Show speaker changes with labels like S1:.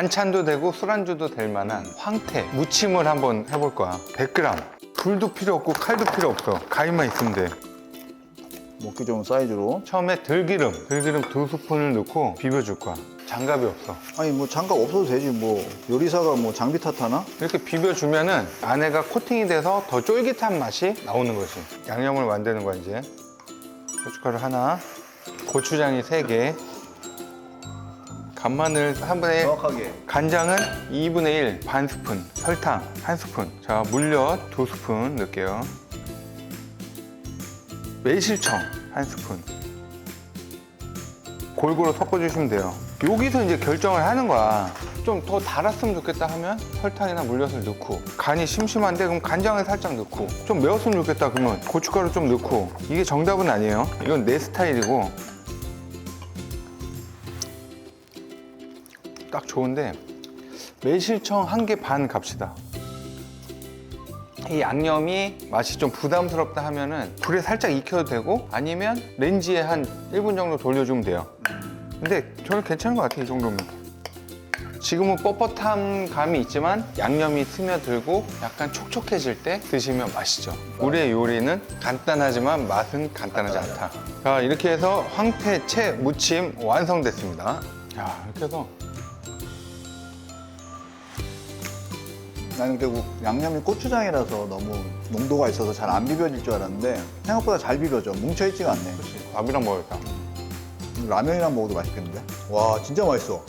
S1: 반찬도 되고 술안주도 될 만한 황태 무침을 한번 해볼 거야. 100g 불도 필요 없고 칼도 필요 없어. 가위만 있으면 돼.
S2: 먹기 좋은 사이즈로.
S1: 처음에 들기름. 들기름 두 스푼을 넣고 비벼줄 거야. 장갑이 없어.
S2: 아니 뭐 장갑 없어도 되지. 뭐 요리사가 뭐 장비 탓하나?
S1: 이렇게 비벼주면은 안에가 코팅이 돼서 더 쫄깃한 맛이 나오는 거지. 양념을 만드는 거야 이제. 고춧가루 하나 고추장이 세개 간마늘 한 분의
S2: 정확하게.
S1: 간장은 2분의 1, 반 스푼, 설탕 한 스푼, 자 물엿 두 스푼 넣을게요. 매실청 한 스푼. 골고루 섞어주시면 돼요. 여기서 이제 결정을 하는 거야. 좀 더 달았으면 좋겠다 하면 설탕이나 물엿을 넣고 간이 심심한데 그럼 간장을 살짝 넣고 좀 매웠으면 좋겠다 그러면 고춧가루 좀 넣고 이게 정답은 아니에요. 이건 내 스타일이고 딱 좋은데 매실청 한 개 반 갑시다. 이 양념이 맛이 좀 부담스럽다 하면은 불에 살짝 익혀도 되고 아니면 렌지에 한 1분 정도 돌려주면 돼요. 근데 저는 괜찮은 것 같아요, 이 정도면. 지금은 뻣뻣한 감이 있지만 양념이 스며들고 약간 촉촉해질 때 드시면 맛있죠. 우리의 요리는 간단하지만 맛은 간단하지 않다. 자, 이렇게 해서 황태채 무침 완성됐습니다. 야, 이렇게 해서
S2: 나는 근데 그 양념이 고추장이라서 너무 농도가 있어서 잘 안 비벼질 줄 알았는데 생각보다 잘 비벼져. 뭉쳐있지가 않네.
S1: 밥이랑 먹을까?
S2: 라면이랑 먹어도 맛있겠는데? 와 진짜 맛있어.